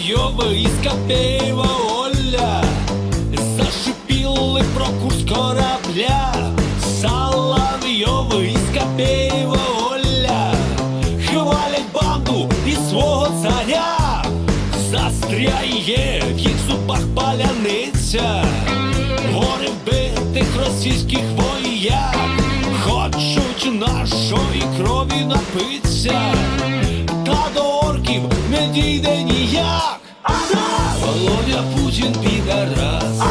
Соловйова і Скапеєва Оля. Зашипіли про курс корабля. Соловйова і Скапеєва Оля. Хвалять банду і свого царя. Застряє в їх зубах паляниця. Гори битих російських вояк. Хочуть нашої крові напиться Та до орків не дійде ніяк Володя Путін підарас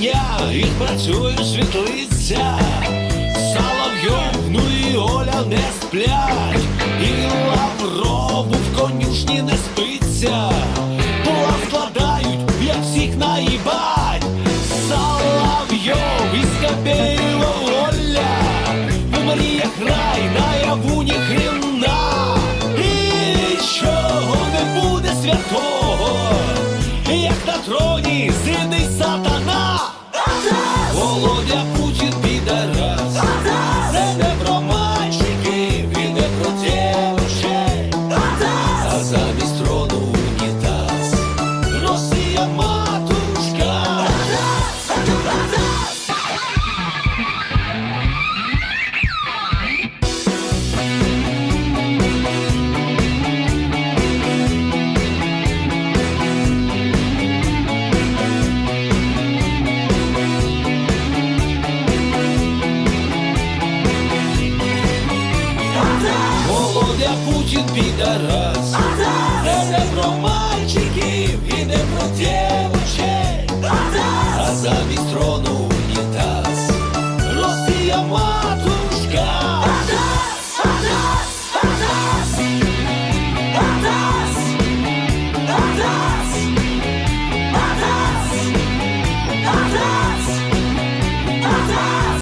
я працює світлиця, Соловйом, ну і Оля не сплять, і лаврову в конюшні не спиться, Була складають, як всіх наїбать, Соловйов із Капєєва Оля, в мріях рай, наяву ні хрена, і чого не буде свято. про мальчиків і не про дівчат, а за вістрон.